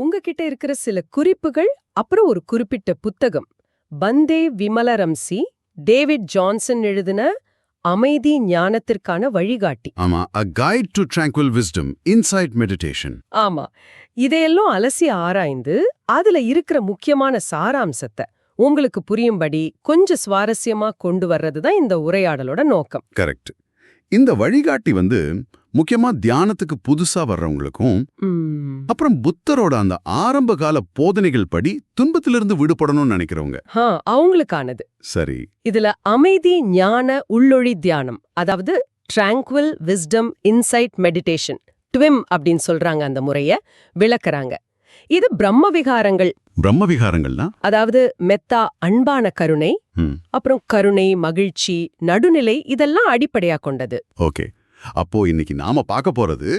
உங்ககிட்ட இருக்கிற சில குறிப்புகள் அப்புறம் ஒரு குறிப்பிட்ட புத்தகம். பந்தே விமலரம்சி டேவிட் ஜான்சன் எழுதின அமைதி ஞானத்திற்கான வழிகாட்டி. ஆமா a guide to tranquil wisdom insight meditation ஆமா இதையெல்லாம் அலசி ஆராய்ந்து அதுல இருக்கிற முக்கியமான சாராம்சத்தை உங்களுக்கு புரியும்படி கொஞ்சம் சுவாரஸ்யமா கொண்டு வர்றதுதான் இந்த உரையாடலோட நோக்கம். கரெக்ட் இந்த வழிகாட்டி வந்து முக்கியமா தியானத்துக்கு புதுசா வர்றவங்களுக்கும் அப்புறம் புத்தரோட அந்த ஆரம்ப கால போதனைகள் படி துன்பத்திலிருந்து விடுபடணும்னு நினைக்கிறவங்க. அவங்களுக்கானது. சரி. இதுல அமைதி ஞான உள்ளொழி தியானம் அதாவது tranquil wisdom insight meditation TWIM அப்படின்னு சொல்றாங்க அந்த முறைய விளக்குறாங்க. இது பிரம்ம விகாரங்கள். பிரம்ம விகாரங்கள்னா? அதாவது மெத்தா அன்பான கருணை. அப்புறம் கருணை மகிழ்ச்சி நடுநிலை இதெல்லாம் அடிப்படையா கொண்டது. ஓகே. அப்போ இன்னைக்கு நாம பார்க்க போறது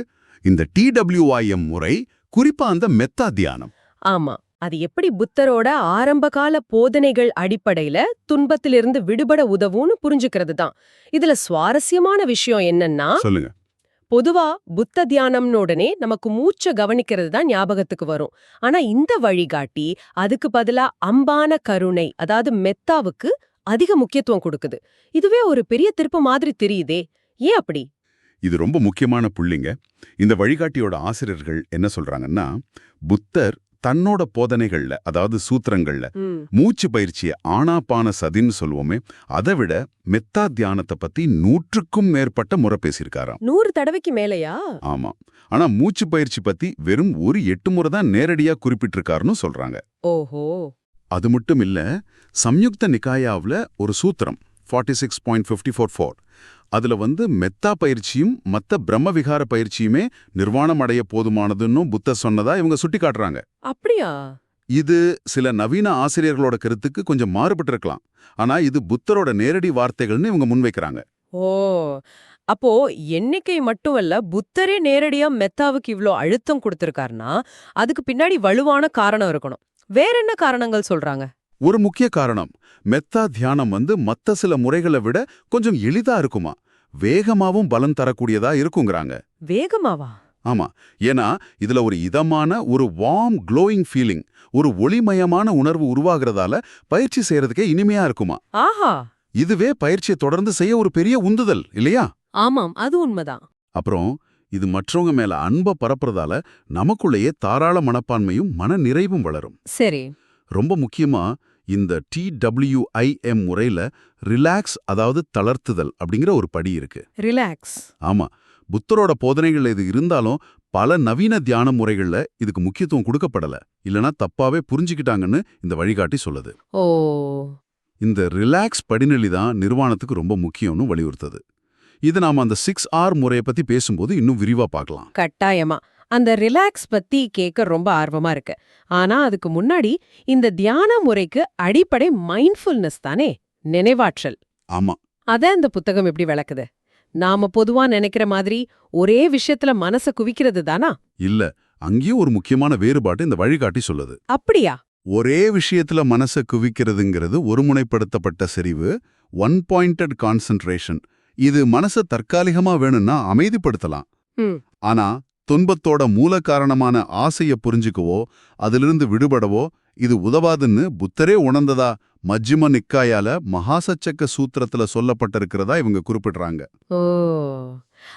இந்த டிடபிள்யூஐஎம் முறை குறிப்பா அந்த மெத்தா தியானம். ஆமா. அது எப்படி புத்தரோட ஆரம்பகால போதனைகள் அடிப்படையில துன்பத்திலிருந்து விடுபட உதவும்னு புரிஞ்சுக்கிறது தான். இதுல சுவாரஸ்யமான விஷயம் என்னன்னா சொல்லுங்க. பொதுவா புத்த தியானம்னு உடனே நமக்கு மூச்ச கவனிக்கிறது தான் ஞாபகத்துக்கு வரும். ஆனா இந்த வழிகாட்டி அதுக்கு பதிலா அம்பான கருணை அதாவது மெத்தாவுக்கு அதிக முக்கியத்துவம் கொடுக்குது. இதுவே ஒரு பெரிய திருப்பு மாதிரி தெரியுதே. ஏன் அப்படி? இது ரொம்ப முக்கியமான புள்ளிங்க. இந்த வழிகாட்டியோட ஆசிரியர்கள் என்ன சொல்றாங்கன்னா புத்தர் தன்னோட போதனைகள்ல அதாவது சூத்திரங்கள்ல மூச்சு பயிற்சியை ஆனாபான சதின்னு சொல்லுவோமே அதை விட மெத்தா தியானத்தை பத்தி நூற்றுக்கும் மேற்பட்ட முறை பேசியிருக்காராம். நூறு தடவைக்கு மேலையா? ஆமா. ஆனா மூச்சு பயிற்சி பத்தி வெறும் ஒரு எட்டு முறை தான் நேரடியா குறிப்பிட்டிருக்காருன்னு சொல்றாங்க. ஓஹோ. அது மட்டும் இல்ல சம்யுக்த நிகாயாவுல ஒரு சூத்திரம். Forty six point fifty four four அதுல வந்து மெத்தா பயிற்சியும் மத்த பிரம்ம விகார பயிற்சியுமே நிர்வாணம் அடைய போதுமானதுன்னு புத்தர் சொன்னதா இவங்க சுட்டி காட்டுறாங்க. அப்படியா? இது சில நவீன ஆசிரியர்களோட கருத்துக்கு கொஞ்சம் மாறுபட்டிருக்கலாம். ஆனா இது புத்தரோட நேரடி வார்த்தைகள்னு இவங்க முன்வைக்கிறாங்க ஓ அப்போ எண்ணிக்கை மட்டுமல்ல புத்தரே நேரடியா மெத்தாவுக்கு இவ்ளோ அழுத்தம் கொடுத்திருக்காருன்னா அதுக்கு பின்னாடி வலுவான காரணம் இருக்கணும். வேற என்ன காரணங்கள் சொல்றாங்க? ஒரு முக்கிய காரணம். மெத்தா தியானம் வந்து மத்த சில முறைகளை விட கொஞ்சம் எளிதா இருக்குமா? வேகமாவும் பலன் தரக்கூடியதா இருக்குங்கிறாங்க. வேகமாவா? ஆமா. ஏன்னா இதுல ஒரு இதமான ஒரு வார்ம் க்ளோயிங் ஃபீலிங் ஒரு ஒளிமயமான உணர்வு உருவாகிறதால பயிற்சி செய்யறதுக்கே இனிமையா இருக்குமா? ஆஹா! இதுவே பயிற்சியை தொடர்ந்து செய்ய ஒரு பெரிய உந்துதல் இல்லையா? ஆமாம். அது உண்மைதான். அப்புறம் இது மற்றவங்க மேல அன்ப பரப்புறதால நமக்குள்ளேயே தாராள மனப்பான்மையும் மன நிறைவும் வளரும். சரி. ரொம்ப முக்கியமா இந்த டிடபிள்யூஐஎம் முறையில ரிலாக்ஸ் அதாவது தளர்த்துதல் அப்படிங்கிற ஒரு படி இருக்கு. ரிலாக்ஸ் ஆமா. புத்தரோட போதனைகள் இது இருந்தாலும் பல நவீன தியான முறைகள்ல இதுக்கு முக்கியத்துவம் கொடுக்கப்படல. இல்லனா தப்பாவே புரிஞ்சுக்கிட்டாங்கன்னு இந்த வழிகாட்டி சொல்லுது. ஓ. இந்த ரிலாக்ஸ் படிநிலை தான் நிர்வாணத்துக்கு ரொம்ப முக்கியம்னு வலியுறுத்துது. இது நாம அந்த சிக்ஸ் ஆர் முறையை பத்தி பேசும்போது இன்னும் விரிவா பார்க்கலாம். கட்டாயமா. அந்த ரிலாக்ஸ் பத்தி கேட்க ரொம்ப ஆர்வமா இருக்கு. ஆனா அதுக்கு முன்னாடி இந்த தியான முறைக்கு அடிப்படை மைண்ட்ஃபுல்னஸ் தானே நினைவாற்றல். ஆமா. அத இந்த புத்தகம் எப்படி விளக்குது? நாம பொதுவா நினைக்கிற மாதிரி ஒரே விஷயத்துல மனச குவிக்கிறது தானா? இல்ல அங்கேயும் ஒரு முக்கியமான வேறுபாடு இந்த வழிகாட்டி சொல்லுது. அப்படியா? ஒரே விஷயத்துல மனச குவிக்கிறதுங்கிறது ஒருமுனைப்படுத்தப்பட்ட செறிவு ஒன் பாயிண்டட் கான்சென்ட்ரேஷன் இது மனச தற்காலிகமா வேணும்னா அமைதிப்படுத்தலாம். ஆனா துன்பத்தோட மூல காரணமான ஆசைய புரிஞ்சுக்கவோ அதிலிருந்து விடுபடவோ இது உதவாதுன்னு புத்தரே உணர்ந்ததா மஜ்ஜிம நிக்காயால மகாசச்சக்க சூத்திரத்துல சொல்லப்பட்டிருக்கிறதா இவங்க குறிப்பிடுறாங்க. ஓ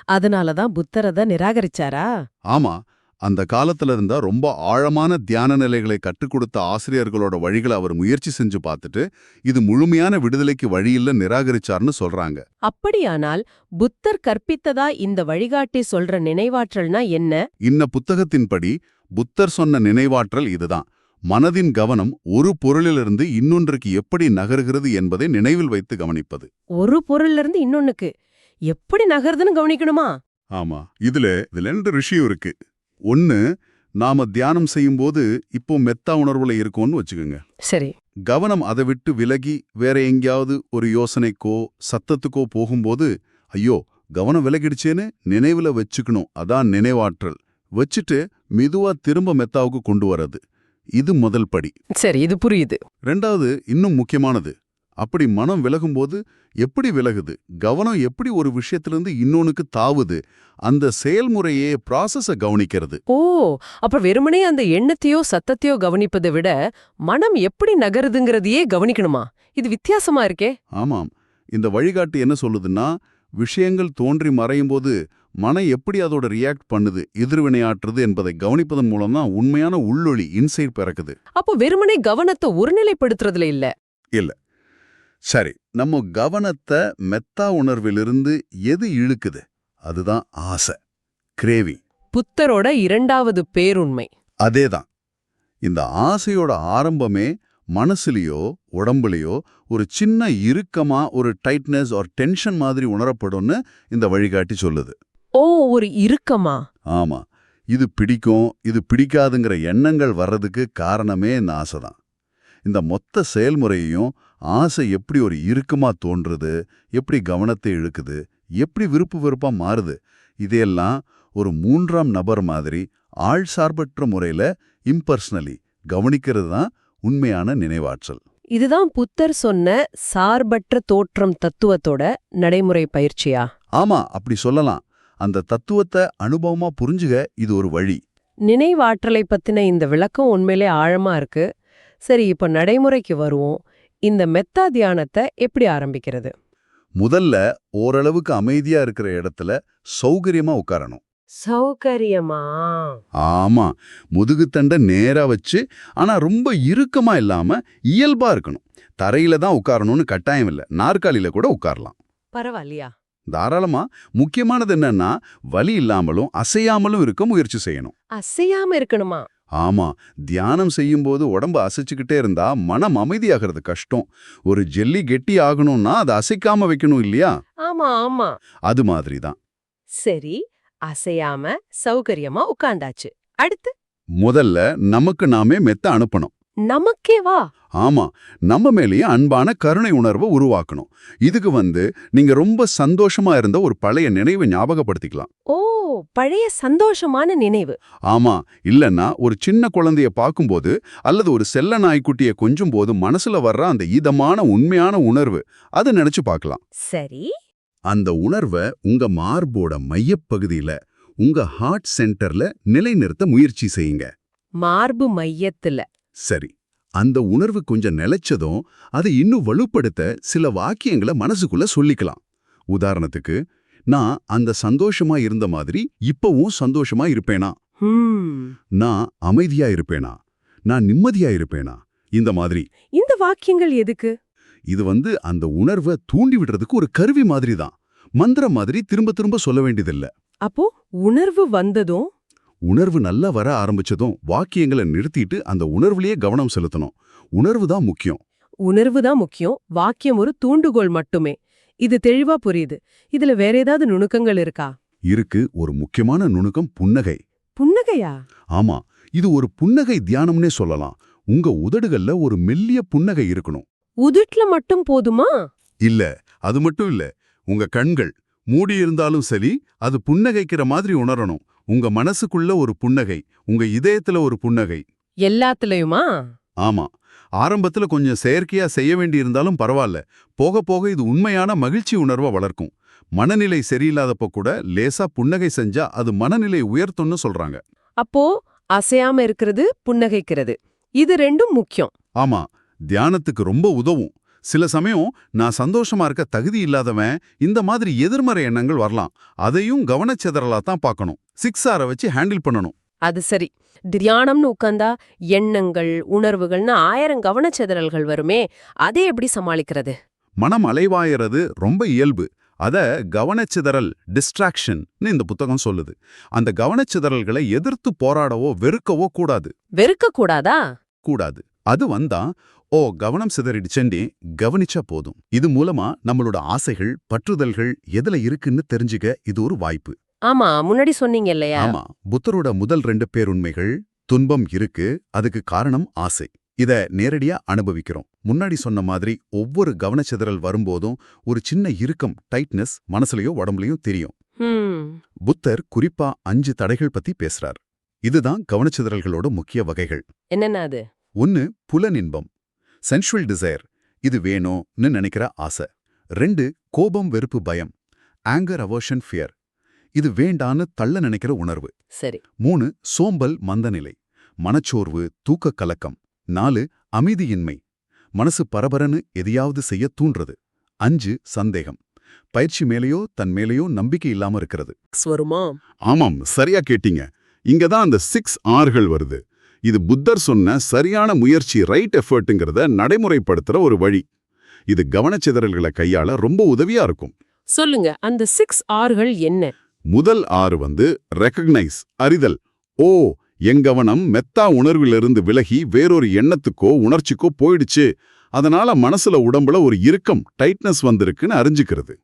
அதனாலதான் புத்தர் அத நிராகரிச்சாரா? ஆமா அந்த காலத்துல இருந்தா ரொம்ப ஆழமான தியான நிலைகளை கற்றுக் கொடுத்த ஆசிரியர்களோட வழிகளை அவர் முயற்சி செஞ்சு பார்த்துட்டு இது முழுமையான விடுதலைக்கு வழியில்ல நிராகரிச்சார்னு சொல்றாங்க. அப்படியானால் புத்தர் கற்பித்ததா இந்த வழிகாட்டி சொல்ற நினைவாற்றல்னா என்ன? இன்ன புத்தகத்தின்படி புத்தர் சொன்ன நினைவாற்றல் இதுதான். மனதின் கவனம் ஒரு பொருளிலிருந்து இன்னொன்றுக்கு எப்படி நகருகிறது என்பதை நினைவில் வைத்து கவனிப்பது. ஒரு பொருள்ல இருந்து இன்னொன்னுக்கு. எப்படி நகருதுன்னு கவனிக்கணுமா? ஆமா. இதுல இதுல ரெண்டு விஷயம் இருக்கு. ஒன்னு நாம தியானம் செய்யும்போது இப்போ மெத்தா உணர்வுல இருக்கோம்னு வச்சுக்கோங்க. சரி. கவனம் அதை விட்டு விலகி வேற எங்கேயாவது ஒரு யோசனைக்கோ சத்தத்துக்கோ போகும்போது ஐயோ கவனம் விலகிடுச்சேன்னு நினைவுல வச்சுக்கணும். அதான் நினைவாற்றல். வச்சுட்டு மெதுவா திரும்ப மெத்தாவுக்கு கொண்டு வர்றது. இது முதல் படி. சரி இது புரியுது. ரெண்டாவது இன்னும் முக்கியமானது. அப்படி மனம் விலகும்போது எப்படி விலகுது? கவனம் எப்படி ஒரு விஷயத்திலிருந்து இன்னொன்னுக்கு தாவுது? அந்த செயல்முறையே ப்ராசஸ கவனிக்கிறது. ஓ அப்ப வெறுமனே அந்த எண்ணத்தையோ சத்தத்தையோ கவனிப்பதை விட மனம் எப்படி நகருதுங்கிறதையே கவனிக்கணுமா? இது வித்தியாசமா இருக்கே. ஆமாம். இந்த வழிகாட்டு என்ன சொல்லுதுன்னா விஷயங்கள் தோன்றி மறையும் போது மனம் எப்படி அதோட ரியாக்ட் பண்ணுது எதிர்வினையாற்றுது என்பதை கவனிப்பதன் மூலம் தான் உண்மையான உள்ளொளி இன்சைட் பிறக்குது. அப்போ வெறுமனே கவனத்தை ஒருநிலைப்படுத்துறதுல இல்ல. சரி நம்ம கவனத்தை மெத்தா உணர்விலிருந்து எது இழுக்குது? அதுதான் ஆசை. கிரேவி. புத்தரோட இரண்டாவது பேருண்மை. அதேதான். இந்த ஆசையோட ஆரம்பமே மனசுலயோ உடம்புலயோ ஒரு சின்ன இறுக்கமா ஒரு டைட்னஸ் ஒரு டென்ஷன் மாதிரி உணரப்படும்னு இந்த வழிகாட்டி சொல்லுது. ஓ ஒரு இறுக்கமா? ஆமா. இது பிடிக்கும் இது பிடிக்காதுங்கிற எண்ணங்கள் வர்றதுக்கு காரணமே இந்த ஆசை தான் இந்த மொத்த செயல்முறையையும் ஆசை எப்படி ஒரு இறுக்கமா தோன்றுது எப்படி கவனத்தை இழுக்குது எப்படி விருப்பு வெறுப்பா மாறுது இதையெல்லாம் ஒரு மூன்றாம் நபர் மாதிரி ஆள் சார்பற்ற முறையில இம்பர்சனலி கவனிக்கிறது தான் உண்மையான நினைவாற்றல். இதுதான் புத்தர் சொன்ன சார்பற்ற தோற்றம் தத்துவத்தோட நடைமுறை பயிற்சியா? ஆமா அப்படி சொல்லலாம். அந்த தத்துவத்தை அனுபவமா புரிஞ்சுக இது ஒரு வழி. நினைவாற்றலை பத்தின இந்த விளக்கம் உண்மையிலே ஆழமா இருக்கு. சரி இப்ப நடைமுறைக்கு வருவோம். இந்த மெத்தா தியானத்தை எப்படி ஆரம்பிக்கிறது? முதல்ல ஓரளவுக்கு அமைதியா இருக்கிற இடத்துல சௌகரியமா உட்காரணும். சௌகரியமா? ஆமா. முதுகுத்தண்டை நேரா வச்சு ஆனா ரொம்ப இறுக்கமா இல்லாம இயல்பா இருக்கணும். தரையில தான் உட்காரணும்னு கட்டாயம் இல்ல. நாற்காலியில கூட உட்காரலாம். பரவாயில்லையா? தாராளமா. முக்கியமானது என்னன்னா வலி இல்லாமலும் அசையாமலும் இருக்க முயற்சி செய்யணும். அசையாம இருக்கணுமா? ஆமா தியானம் செய்யும்போது உடம்பு அசைச்சுக்கிட்டே இருந்தா மனம் அமைதியாகிறது கஷ்டம். ஒரு ஜெல்லி கெட்டி ஆகணும்னா அதை அசைக்காம வைக்கணும் இல்லையா? ஆமா ஆமா. அது மாதிரி தான் சரி அசையாம சௌகரியமா உட்கார்ந்தாச்சு. அடுத்து? முதல்ல நமக்கு நாமே மெத்த அனுப்பணும். நமக்கே வா. ஆமா நம்ம மேலேயே அன்பான கருணை உணர்வை உருவாக்கணும். இதுக்கு வந்து நீங்க ரொம்ப சந்தோஷமா இருந்த ஒரு பழைய நினைவை ஞாபகப்படுத்திக்கலாம். ஓ பழைய சந்தோஷமான நினைவு. ஆமா இல்லன்னா ஒரு சின்ன குழந்தைய பார்க்கும்போது அல்லது ஒரு செல்ல நாய்க்குட்டிய கொஞ்சும் போது மனசுல வர்ற அந்த இதமான உண்மையான உணர்வு அதை நினைச்சு பார்க்கலாம். சரி. அந்த உணர்வை உங்க மார்போட மையப்பகுதியில உங்க ஹார்ட் சென்டர்ல நிலைநிறுத்த முயற்சி செய்யுங்க. மார்பு மையத்துல. சரி. அந்த உணர்வு கொஞ்சம் நிலைச்சதும் அதை இன்னும் வலுப்படுத்த சில வாக்கியங்களை மனசுக்குள்ள சொல்லிக்கலாம். உதாரணத்துக்கு நான் அந்த சந்தோஷமா இருந்த மாதிரி இப்பவும் சந்தோஷமா இருப்பேனா? நான் அமைதியா இருப்பேனா? நான் நிம்மதியா இருப்பேனா? இந்த மாதிரி. இந்த வாக்கியங்கள் எதுக்கு? இது வந்து அந்த உணர்வை தூண்டி விடுறதுக்கு ஒரு கருவி மாதிரி தான் மந்திரம் மாதிரி திரும்ப திரும்ப சொல்ல வேண்டியதில்ல. அப்போ உணர்வு வந்ததும் உணர்வு நல்லா வர ஆரம்பிச்சதும் வாக்கியங்களை நிறுத்திட்டு அந்த உணர்வுலயே கவனம் செலுத்தணும். உணர்வு தான் முக்கியம். உணர்வு தான் முக்கியம். வாக்கியம் ஒரு தூண்டுகோல் மட்டுமே. இது தெளிவா புரியுது. இதுல வேற ஏதாவது நுணுக்கங்கள் இருக்கா? இருக்கு. ஒரு முக்கியமான நுணுக்கம் புன்னகை. புன்னகையா? ஆமா. இது ஒரு புன்னகை தியானம்னே சொல்லலாம். உங்க உதடுகள்ல ஒரு மெல்லிய புன்னகை இருக்கணும். உதுட்ல மட்டும் போதுமா? இல்ல. அது மட்டும் இல்ல. உங்க கண்கள். மூடி இருந்தாலும் சரி அது புன்னகைக்கிற மாதிரி உணரணும். உங்க மனசுக்குள்ள ஒரு புன்னகை உங்க இதயத்துல ஒரு புன்னகை. எல்லாத்துலயுமா? ஆமா. ஆரம்பத்துல கொஞ்சம் செயற்கையா செய்ய வேண்டியிருந்தாலும் பரவாயில்ல போக போக இது உண்மையான மகிழ்ச்சி உணர்வை வளர்க்கும். மனநிலை சரியில்லாதப்ப கூட லேசா புன்னகை செஞ்சா அது மனநிலை உயர்த்தும்னு சொல்றாங்க. அப்போ அசையாம இருக்கிறது புன்னகைக்கிறது. இது ரெண்டும் முக்கியம். ஆமா. தியானத்துக்கு ரொம்ப உதவும். சில சமயம் நான் சந்தோஷமா இருக்க தகுதி இல்லாதவன் இந்த மாதிரி எதிர்மறை எண்ணங்கள் வரலாம். அதையும் கவனச்சிதறலா தான் பார்க்கணும். சிக்ஸ் ஆரை வச்சு ஹேண்டில் பண்ணணும். அது சரி. தியானம்னு உட்கார்ந்தா எண்ணங்கள் உணர்வுகள்னு ஆயிரம் கவனச்சிதறல்கள் வருமே. அதை எப்படி சமாளிக்கிறது? மனம் அலைவாயறது ரொம்ப இயல்பு. அத கவனச்சிதறல் டிஸ்ட்ராக்ஷன் இந்த புத்தகம் சொல்லுது. அந்த கவனச்சிதறல்களை எதிர்த்து போராடவோ வெறுக்கவோ கூடாது. வெறுக்க கூடாதா கூடாது. அது வந்தா ஓ கவனம் சிதறிடுச்சேண்டி கவனிச்சா போதும். இது மூலமா நம்மளோட ஆசைகள் பற்றுதல்கள் எதுல இருக்குன்னு தெரிஞ்சுக்க இது ஒரு வாய்ப்பு. ஆமா முன்னாடி சொன்னீங்க இல்லையா? ஆமா புத்தரோட முதல் ரெண்டு பேருண்மைகள் துன்பம் இருக்கு அதுக்கு காரணம் ஆசை. இத நேரடியா அனுபவிக்கிறோம். முன்னாடி சொன்ன மாதிரி ஒவ்வொரு கவனச்சிதறல் வரும்போதும் ஒரு சின்ன இறுக்கம் டைட்னஸ் மனசுலயோ உடம்புலயும் தெரியும். புத்தர் குறிப்பா அஞ்சு தடைகள் பத்தி பேசுறார். இதுதான் கவனச்சிதறல்களோட முக்கிய வகைகள். என்னென்ன அது? ஒன்னு புலனின்பம் சென்சுவல் டிசைர் இது வேணும்னு நினைக்கிற ஆசை. ரெண்டு கோபம் வெறுப்பு பயம். ஆங்கர் அவர்ஷன் ஃபியர் இது வேண்டான்னு தள்ள நினைக்கிற உணர்வு. சரி. மூணு சோம்பல் மந்தநிலை. மனச்சோர்வு தூக்கக் கலக்கம். நாலு அமைதியின்மை. மனசு பரபரன்னு எதையாவது செய்ய தூண்டுறது. அஞ்சு சந்தேகம். பயிற்சி மேலேயோ தன் மேலேயோ நம்பிக்கை இல்லாம இருக்கிறது. வருமா? ஆமாம் சரியா கேட்டீங்க. இங்க தான் அந்த சிக்ஸ் ஆர்கள் வருது. இது புத்தர் சொன்ன சரியான முயற்சி ரைட் எஃபர்ட்டுங்கிறத நடைமுறைப்படுத்துற ஒரு வழி. இது கவனச்சிதறல்களை கையாள ரொம்ப உதவியா இருக்கும். சொல்லுங்க அந்த சிக்ஸ் ஆறுகள் என்ன? முதல் ஆறு வந்து ரெக்கக்னைஸ் அறிதல். ஓ என் கவனம் மெத்தா உணர்விலிருந்து விலகி வேறொரு எண்ணத்துக்கோ உணர்ச்சிக்கோ போயிடுச்சு. அதனால மனசுல உடம்புல ஒரு இறுக்கம் டைட்னஸ் வந்திருக்குன்னு அறிஞ்சுக்கிறது.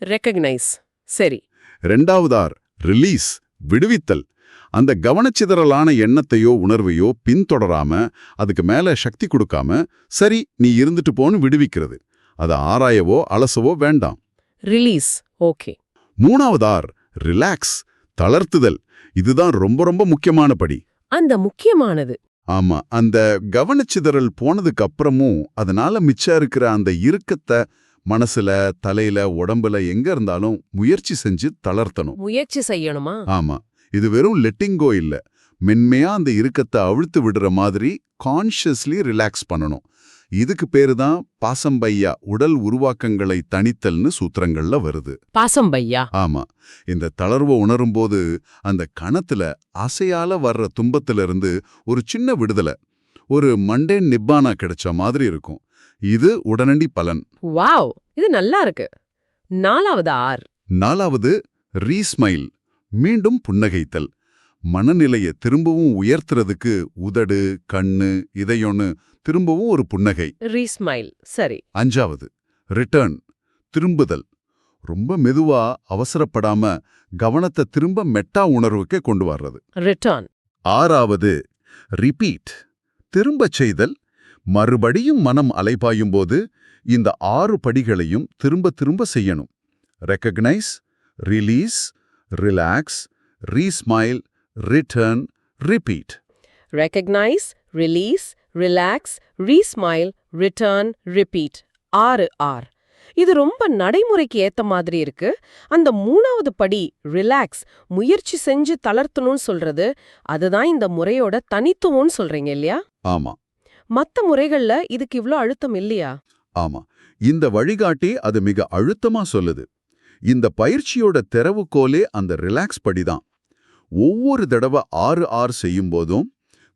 ரெக்கக்னைஸ் சரி. ரெண்டாவதார் ரிலீஸ் விடுவித்தல். அந்த கவனச்சிதறலான எண்ணத்தையோ உணர்வையோ பின்தொடராம அதுக்கு மேல சக்தி கொடுக்காம சரி நீ இருந்துட்டு போன்னு விடுவிக்கிறது. அதை ஆராயவோ அலசவோ வேண்டாம். ரிலீஸ் ஓகே மூணாவதார் ரிலாக்ஸ் தளர்த்துதல். இதுதான் ரொம்ப ரொம்ப முக்கியமான படி. அந்த முக்கியமானது. ஆமா அந்த கவனச்சிதறல் போனதுக்கு அப்புறமும் அதனால மிச்சம் இருக்கிற அந்த இறுக்கத்தை மனசுல தலையில உடம்புல எங்க இருந்தாலும் முயற்சி செஞ்சு தளர்த்தணும். முயற்சி செய்யணுமா? ஆமா. இது வெறும் லெட்டிங்கோ இல்ல. மென்மையா அந்த இறுக்கத்தை அழுத்து விடுற மாதிரி கான்ஷியஸ்லி ரிலாக்ஸ் பண்ணணும். இதுக்கு பேரு தான் பாசம்பையா உடல் உருவாக்கங்களை தணித்தல்னு சூத்திரங்கள்ல வருது. பாசம் பையா ஆமா. இந்த தளர்வை உணரும்போது அந்த கணத்துல அசையால வர்ற துன்பத்திலிருந்து ஒரு சின்ன விடுதலை ஒரு மண்டேன் நிப்பானா கிடைச்ச மாதிரி இருக்கும். இது உடனடி பலன். வாவ்! இது நல்லா இருக்கு. நாலாவது ஆர். நாலாவது ரீஸ்மைல் மீண்டும் புன்னகைத்தல். மனநிலையை திரும்பவும் உயர்த்துறதுக்கு உதடு கண்ணு இதயொன்னு திரும்பவும் ஒரு புன்னகை. ரீஸ்மைல் சரி. அஞ்சாவது ரிட்டர்ன் திரும்புதல். ரொம்ப மெதுவா அவசரப்படாம கவனத்தை திரும்ப மெட்டா உணர்வுக்கே கொண்டு வர்றது. ரிட்டர்ன் ஆறாவது ரிப்பீட் திரும்பச் செய்தல். மறுபடியும் மனம் அலைபாயும்போது இந்த ஆறு படிகளையும் திரும்ப திரும்ப செய்யணும். Recognize release relax resmile return repeat recognize release relax resmile return repeat ஆறு ஆர். இது ரொம்ப நடைமுறைக்கு ஏத்த மாதிரி இருக்கு. அந்த மூணாவது படி ரிலாக்ஸ் முயற்சி செஞ்சு தளர்த்தணும்னு சொல்றது அதுதான் இந்த முறையோட தனித்துவம்னு சொல்றீங்க இல்லையா? ஆமா. மத்த முறைகள்ல இதுக்கு இவ்ளோ அழுத்தம் இல்லையா? ஆமா. இந்த வழிகாட்டி அது மிக அழுத்தமா சொல்லுது. இந்த பயிற்சியோட திறவுகோலே அந்த ரிலாக்ஸ் படிதான். ஒவ்வொரு தடவை ஆறு ஆறு செய்யும் போதும்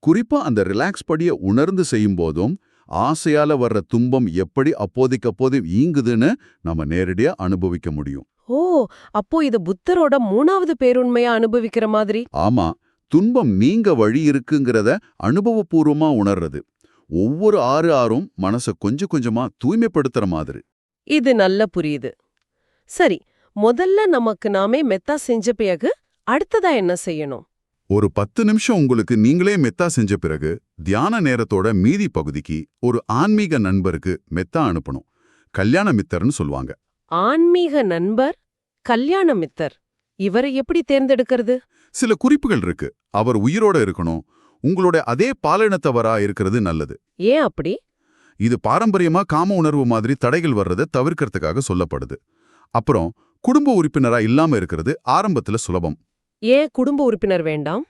குறிப்பா அந்த ரிலாக்ஸ் படியை உணர்ந்து செய்யும் போதும் ஆசையால வர்ற துன்பம் எப்படி அப்போதைக்கு அப்போது ஈங்குதுன்னு நம்ம நேரடியா அனுபவிக்க முடியும். ஓ அப்போ இது புத்தரோட மூணாவது பேருண்மையா அனுபவிக்கிற மாதிரி? ஆமா துன்பம் நீங்க வழி இருக்குங்கிறத அனுபவபூர்வமா உணர்றது. ஒவ்வொரு ஆறு ஆறும் மனச கொஞ்சம் கொஞ்சமா தூய்மைப்படுத்துற மாதிரி. இது நல்ல புரியுது. சரி முதல்ல நமக்கு நாமே மெத்தா செஞ்ச பிறகு அடுத்ததா என்ன செய்யணும்? ஒரு பத்து நிமிஷம் உங்களுக்கு நீங்களே மெத்தா செஞ்ச பிறகு தியான நேரத்தோட மீதி பகுதிக்கு ஒரு ஆன்மீக நண்பருக்கு மெத்தா அனுப்பணும். கல்யாண மித்தர்னு சொல்லுவாங்க. ஆன்மீக நண்பர் கல்யாண மித்தர். இவரை எப்படி தேர்ந்தெடுக்கிறது? சில குறிப்புகள் இருக்கு. அவர் உயிரோட இருக்கணும். உங்களோட அதே பாலினத்தவரா இருக்கிறது நல்லது. ஏன் அப்படி? இது பாரம்பரியமா காம உணர்வு மாதிரி தடைகள் வர்றதை தவிர்க்கறதுக்காக சொல்லப்படுது. அப்புறம் குடும்ப உறுப்பினரா இல்லாம இருக்கிறது ஆரம்பத்துல சுலபம். ஏன் குடும்ப உறுப்பினர் வேண்டாம்?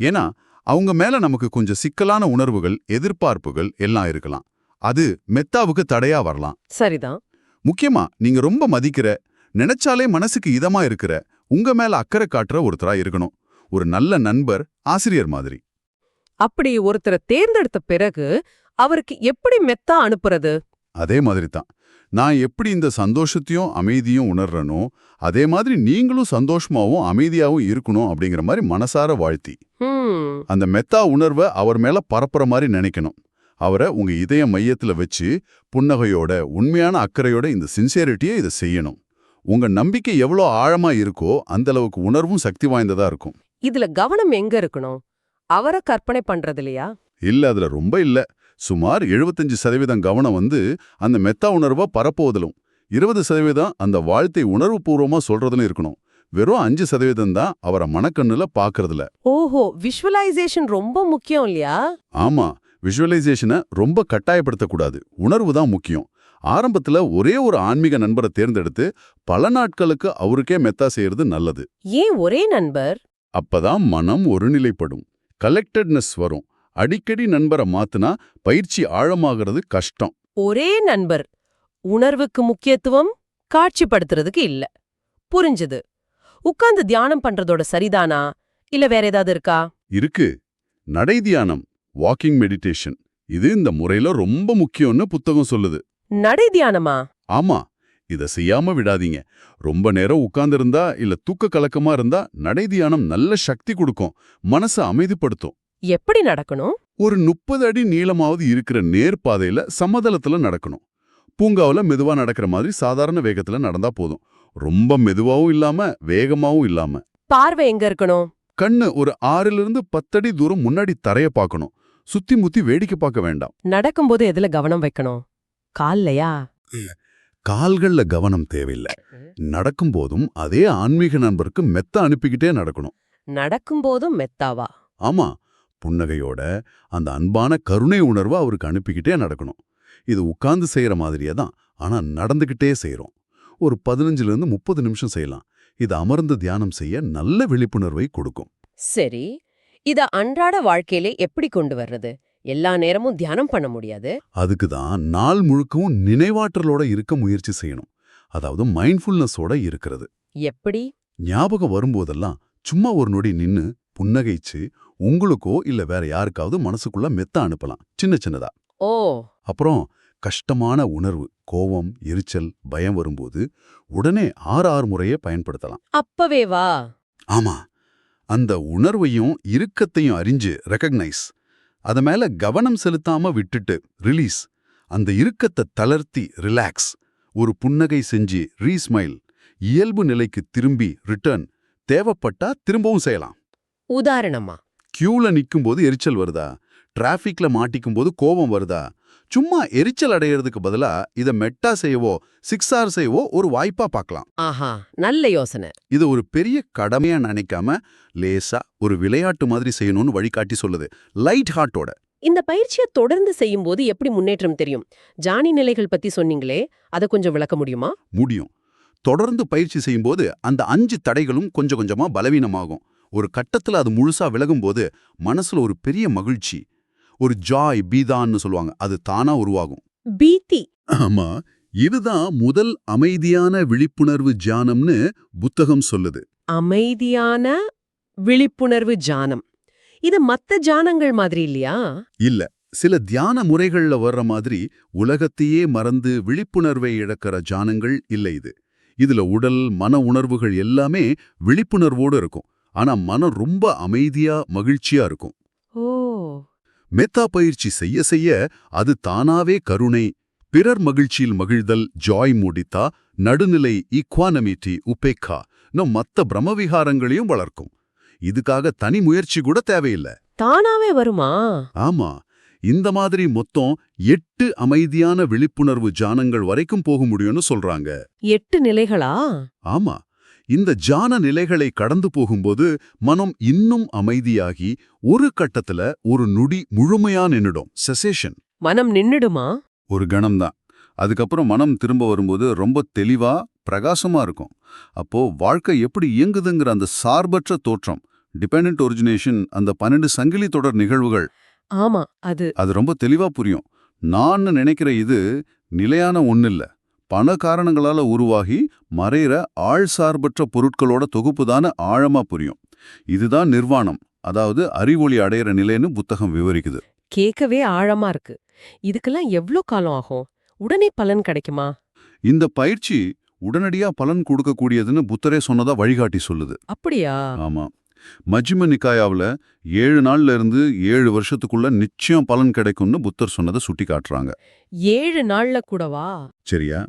ஏன்னா அவங்க மேல நமக்கு கொஞ்சம் சிக்கலான உணர்வுகள் எதிர்பார்ப்புகள் எல்லாம் இருக்கலாம். அது மெத்தாவுக்கு தடையா வரலாம். சரிதான். முக்கியமா நீங்க ரொம்ப மதிக்கிற நினைச்சாலே மனசுக்கு இதமா இருக்கிற உங்க மேல அக்கறை காட்டுற ஒருத்தரா இருக்கணும். ஒரு நல்ல நண்பர் ஆசிரியர் மாதிரி. அப்படி ஒருத்தரை தேர்ந்தெடுத்த பிறகு அவருக்கு எப்படி மெத்தா அனுப்புறது? அதே மாதிரி தான் நான் எப்படி இந்த சந்தோஷத்தையும் அமைதியும் உணர்றனோ அதே மாதிரி நீங்களும் சந்தோஷமாவும் அமைதியாவும் இருக்கணும் அப்படிங்கிற மாதிரி மனசார வாழ்த்தி. அந்த மெத்தா உணர்வை அவர் மேல பரப்புற மாதிரி நினைக்கணும். அவரை உங்க இதய மையத்துல வச்சு புன்னகையோட உண்மையான அக்கறையோட இந்த சின்சியரிட்டியை இதை செய்யணும். உங்க நம்பிக்கை எவ்வளோ ஆழமா இருக்கோ அந்த அளவுக்கு உணர்வும் சக்தி வாய்ந்ததா இருக்கும். இதுல கவனம் எங்க இருக்கணும்? அவரை கற்பனை பண்றது இல்லையா இல்ல அதுல ரொம்ப இல்ல. சுமார் 75% சதவீதம் கவனம் வந்து அந்த மெத்தா உணர்வா பரப்புவதிலும். இருபது சதவீதம் அந்த வாழ்த்தை உணர்வுபூர்வமா சொல்றதுல இருக்கணும். வெறும் அஞ்சு சதவீதம் தான் அவரை மனக்கண்ணுல பாக்குறதுல ஓஹோ விஷுவலைசேஷன் ரொம்ப முக்கியம் இல்லையா? ஆமா விஷுவலைசேஷனை ரொம்ப கட்டாயப்படுத்தக்கூடாது. உணர்வு தான் முக்கியம். ஆரம்பத்துல ஒரே ஒரு ஆன்மீக நண்பரை தேர்ந்தெடுத்து பல நாட்களுக்கு அவருக்கே மெத்தா செய்யறது நல்லது. ஏன் ஒரே நண்பர்? அப்பதான் மனம் ஒருநிலைப்படும். கலெக்டட்னஸ் வரும். அடிக்கடி நண்பரை மாத்துனா பயிற்சி ஆழமாகிறது கஷ்டம். ஒரே நண்பர் உணர்வுக்கு முக்கியத்துவம் காட்சிப்படுத்துறதுக்கு இல்ல. புரிஞ்சது. உட்கார்ந்து தியானம் பண்றதோட சரிதானா? இல்ல வேற ஏதாவது இருக்கா? இருக்கு. நடை தியானம் வாக்கிங் மெடிடேஷன் இது இந்த முறையில ரொம்ப முக்கியம்னு புத்தகம் சொல்லுது. நடை தியானமா? ஆமா. இத செய்யாம விடாதீங்க. ரொம்ப நேரம் உட்கார்ந்திருந்தா இல்ல தூக்க கலக்கமா இருந்தா நடை தியானம் நல்ல சக்தி கொடுக்கும். மனசை அமைதிப்படுத்தும். எப்படி நடக்கணும்? ஒரு முப்பது அடி நீளமாவது இருக்கிற நேர்பாதையில சமதளத்துல நடக்கணும். பூங்காவுல மெதுவா நடக்கிற மாதிரி சாதாரண வேகத்துல நடந்தா போதும். ரொம்ப மெதுவாவும் இல்லாம வேகமாவும் இல்லாம. பார்வை எங்க இருக்கணும்? கண்ணு ஒரு ஆறிலிருந்து பத்தடி தூரம் முன்னாடி தரைய பார்க்கணும். சுத்தி முத்தி வேடிக்கை பார்க்க வேண்டாம். நடக்கும்போது எதுல கவனம் வைக்கணும்? கால்லையா? கால்கள்ல கவனம் தேவையில்லை. நடக்கும்போதும் அதே ஆன்மீக நண்பருக்கு மெத்த அனுப்பிக்கிட்டே நடக்கணும். நடக்கும்போதும் மெத்தாவா? ஆமா. புன்னகையோட அந்த அன்பான கருணை உணர்வை அவருக்கு அனுப்பிக்கிட்டே நடக்கணும். இது உட்கார்ந்து செய்யற மாதிரியே தான். ஆனா நடந்துகிட்டே செய்றோம். ஒரு பதினஞ்சுல இருந்து முப்பது நிமிஷம் செய்யலாம். இது அமர்ந்து தியானம் செய்ய நல்ல விழிப்புணர்வை கொடுக்கும். சரி. இத அன்றாட வாழ்க்கையில எப்படி கொண்டு வர்றது? எல்லா நேரமும் தியானம் பண்ண முடியாது? அதுக்கு தான் நாள் முழுக்கவும் நினைவாற்றலோட இருக்க முயற்சி செய்யணும். அதாவது மைண்ட்ஃபுல்னஸோட இருக்கிறது. எப்படி? ஞாபகம் வரும்போதெல்லாம் சும்மா ஒரு நொடி நின்னு புன்னகைச்சு உங்களுக்கோ இல்ல வேற யாருக்காவது மனசுக்குள்ள மெத்த அனுப்பலாம். சின்ன சின்னதா. ஓ. அப்புறம் கஷ்டமான உணர்வு கோவம் எரிச்சல் பயம் வரும்போது உடனே ஆறு ஆறு முறையே பயன்படுத்தலாம். அப்பவே வா. ஆமா. அந்த உணர்வையும் இறுக்கத்தையும் அறிஞ்சு ரெக்கக்னைஸ் அத மேல கவனம் செலுத்தாம விட்டுட்டு ரிலீஸ் அந்த இறுக்கத்தை தளர்த்தி ரிலாக்ஸ் ஒரு புன்னகை செஞ்சு ரீஸ்மைல் இயல்பு நிலைக்கு திரும்பி ரிட்டர்ன் தேவைப்பட்டா திரும்பவும் செய்யலாம். உதாரணமா. கியூல நிக்கும்போது எரிச்சல் வருதா? டிராஃபிக்ல மாட்டிக்கும்போது கோபம் வருதா? சும்மா எரிச்சல் அடையறதுக்கு பதிலா இத மெட்டா செய்யவோ சிக்ஸ் ஆர் செய்யவோ ஒரு வாய்ப்பா பார்க்கலாம். ஆஹா நல்ல யோசனை. இது ஒரு பெரிய கடமையா நினைக்காம லேசா ஒரு விளையாட்டு மாதிரி செய்யணும்னு வழிகாட்டி சொல்லுது. லைட் ஹார்ட்டோட. இந்த பயிற்சியை தொடர்ந்து செய்யும்போது எப்படி முன்னேற்றம் தெரியும்? ஜானி நிலைகள் பத்தி சொன்னீங்களே அதை கொஞ்சம் விளக்க முடியுமா? முடியும். தொடர்ந்து பயிற்சி செய்யும்போது அந்த அஞ்சு தடைகளும் கொஞ்சம் கொஞ்சமா பலவீனமாகும். ஒரு கட்டத்துல அது முழுசா விலகும்போது மனசுல ஒரு பெரிய மகிழ்ச்சி. ஒரு ஜாய் பீதான்னு சொல்லுவாங்க. அது தானா உருவாகும். பீத்தி. ஆமா. இதுதான் முதல் அமைதியான விழிப்புணர்வு தியானம்னு புத்தகம் சொல்லுது. அமைதியான விழிப்புணர்வு ஜானம் இது மத்த ஜானங்கள் மாதிரி இல்லையா? இல்ல. சில தியான முறைகள்ல வர்ற மாதிரி உலகத்தையே மறந்து விழிப்புணர்வை இழக்கிற ஜானங்கள் இல்ல இது. இதுல உடல் மன உணர்வுகள் எல்லாமே விழிப்புணர்வோடு இருக்கும். ஆனா மனம் ரொம்ப அமைதியா மகிழ்ச்சியா இருக்கும். ஓ. மெத்தா பயிற்சி செய்ய செய்ய அது தானாவே கருணை பிறர் மகிழ்ச்சியில் மகிழ்தல் ஜாய் மூடித்தா நடுநிலை ஈக்வானமிட்டி உபேக்கா நம் மத்த பிரம்மவிகாரங்களையும் வளர்க்கும். இதுக்காக தனி முயற்சி கூட தேவையில்லை. தானாவே வருமா? ஆமா. இந்த மாதிரி மொத்தம் எட்டு அமைதியான விழிப்புணர்வு ஜானங்கள் வரைக்கும் போக முடியும்னு சொல்றாங்க. எட்டு நிலைகளா? ஆமா. இந்த ஜான நிலைகளை கடந்து போகும்போது மனம் இன்னும் அமைதியாகி ஒரு கட்டத்துல ஒரு நொடி முழுமையா நின்னுடும். செசேஷன் மனம் நின்னுடுமா? ஒரு கணம்தான். அதுக்கப்புறம் மனம் திரும்ப வரும்போது ரொம்ப தெளிவா பிரகாசமா இருக்கும். அப்போ வாழ்க்கை எப்படி இயங்குதுங்கிற அந்த சார்பற்ற தோற்றம் டிபெண்டன்ட் ஒரிஜினேஷன் அந்த பன்னெண்டு சங்கிலி தொடர் நிகழ்வுகள். ஆமா அது. அது ரொம்ப தெளிவா புரியும். நான் நினைக்கிற இது நிலையான ஒண்ணில்ல பல காரணங்களால உருவாகி மறையிற ஆள் சார்பற்ற பொருட்களோட தொகுப்பு தானே ஆழமா புரியும். இதுதான் நிர்வாணம். அதாவது அறிவொளி அடையிற நிலைன்னு புத்தகம் விவரிக்குது. கேட்கவே ஆழமா இருக்கு. இதுக்கெல்லாம் எவ்ளோ காலம் ஆகும்? உடனே பலன் கிடைக்குமா? இந்த பயிற்சி உடனடியா பலன் கொடுக்கக்கூடியதுன்னு புத்தரே சொன்னதா வழிகாட்டி சொல்லுது. அப்படியா? ஆமா. மஜ்ம நிக்காயாவுல ஏழு நாள்ல இருந்து ஏழு வருஷத்துக்குள்ள நிச்சயம் பலன் கிடைக்கும்னு புத்தர் சொன்னதை சுட்டி காட்டுறாங்க ஏழு நாள்ல கூடவா? சரியா?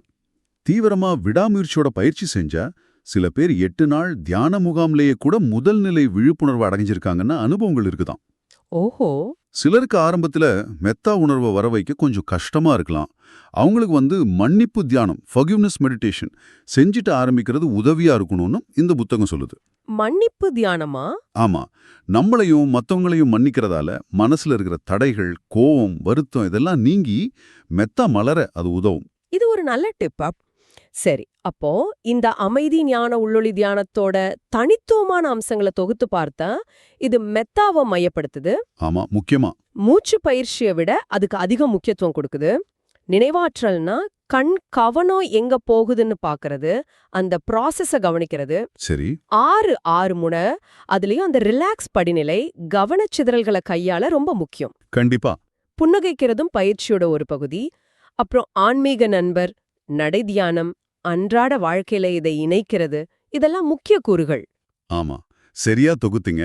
தீவிரமா விடாமுயற்சியோட பயிற்சி செஞ்சா சில பேர் எட்டு நாள் தியான முகாம்லேயே கூட முதல் நிலை விழிப்புணர்வு அடைஞ்சிருக்காங்கன்னா அனுபவங்கள் இருக்குதாம் ஓஹோ. சிலருக்கு ஆரம்பத்துல மெத்தா உணர்வை வர வைக்க கொஞ்சம் கஷ்டமா இருக்கலாம். அவங்களுக்கு வந்து மன்னிப்பு தியானம் ஃபர்கிவ்னஸ் மெடிடேஷன் செஞ்சுட்டு ஆரம்பிக்கிறது உதவியா இருக்கணும்னு இந்த புத்தகம் சொல்லுது. மன்னிப்பு தியானமா? ஆமா. நம்மளையும் மத்தவங்களையும் மன்னிக்கிறதால மனசுல இருக்கிற தடைகள் கோவம் வருத்தம் இதெல்லாம் நீங்கி மெத்தா மலர அது உதவும். இது ஒரு நல்ல டிப் அப் சரி அப்போ இந்த அமைதி ஞான உள்ளொளி தியானத்தோட தனித்துவமான அம்சங்களை தொகுத்து பார்த்தா இது மெத்தாவை மையப்படுத்துது. ஆமா முக்கியமா. மூச்சு பயிற்சியை விட அதுக்கு அதிக முக்கியத்துவம் கொடுக்குது. நினைவாற்றல்னா கண் கவனம் எங்க போகுதுன்னு பாக்குறது அந்த ப்ராசஸ கவனிக்கிறது. சரி. ஆறு ஆறு முனை அதுலயும் அந்த ரிலாக்ஸ் படிநிலை கவனச்சிதறல்களை கையாள ரொம்ப முக்கியம். கண்டிப்பா. புன்னகைக்கிறதும் பயிற்சியோட ஒரு பகுதி. அப்புறம் ஆன்மீக நண்பர் நடை தியானம் அன்றாட வாழ்க்கையில இதை இணைக்கிறது. இதெல்லாம் முக்கிய கூறுகள். ஆமா. சரியா தொகுத்தீங்க.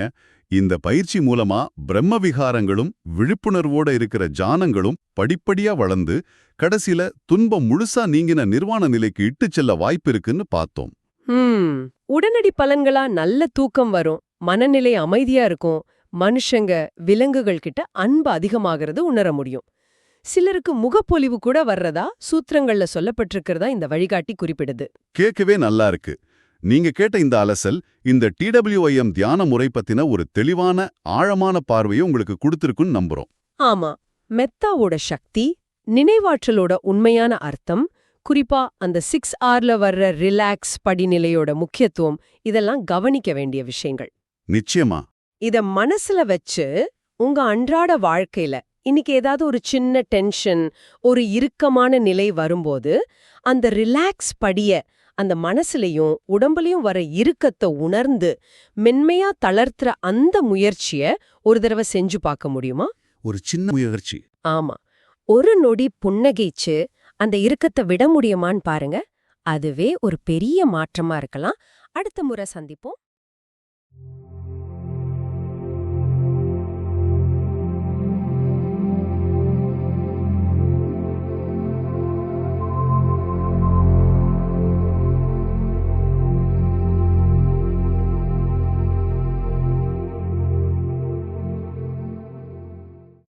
இந்த பயிற்சி மூலமா பிரம்ம விகாரங்களும் விழிப்புணர்வோட இருக்கிற ஜானங்களும் படிப்படியா வளர்ந்து கடைசில துன்பம் முழுசா நீங்கின நிர்வாண நிலைக்கு இட்டுச் செல்ல வாய்ப்பு இருக்குன்னு பார்த்தோம். ஹம் உடனடி பலன்களா நல்ல தூக்கம் வரும். மனநிலை அமைதியா இருக்கும். மனுஷங்க விலங்குகள் கிட்ட அன்பு அதிகமாகிறது உணர முடியும். சிலருக்கு முகப்பொலிவு கூட வர்றதா சூத்திரங்கள்ல சொல்லப்பட்டிருக்கிறதா இந்த வழிகாட்டி குறிப்பிடுது. கேட்கவே நல்லா இருக்கு. நீங்க கேட்ட இந்த அலசல் இந்த டிடபிள்யூஐஎம் தியான முறை பத்தின ஒரு தெளிவான ஆழமான பார்வையை உங்களுக்கு கொடுத்திருக்குன்னு நம்புறோம். ஆமா. மெத்தாவோட சக்தி நினைவாற்றலோட உண்மையான அர்த்தம் குறிப்பா அந்த சிக்ஸ் ஆர்ல வர்ற ரிலாக்ஸ் படிநிலையோட முக்கியத்துவம் இதெல்லாம் கவனிக்க வேண்டிய விஷயங்கள். நிச்சயமா. இத மனசுல வச்சு உங்க அன்றாட வாழ்க்கையில இன்னைக்கு ஏதாவது ஒரு சின்ன டென்ஷன் ஒரு இறுக்கமான நிலை வரும்போது அந்த ரிலாக்ஸ் படிய அந்த மனசுலயும் உடம்புலயும் வர இறுக்கத்தை உணர்ந்து மென்மையா தளர்த்துற அந்த முயற்சிய ஒரு தடவை செஞ்சு பார்க்க முடியுமா? ஒரு சின்ன முயற்சி. ஆமா. ஒரு நொடி புன்னகைச்சு அந்த இறுக்கத்தை விட முடியுமான்னு பாருங்க. அதுவே ஒரு பெரிய மாற்றமா இருக்கலாம். அடுத்த முறை சந்திப்போம்.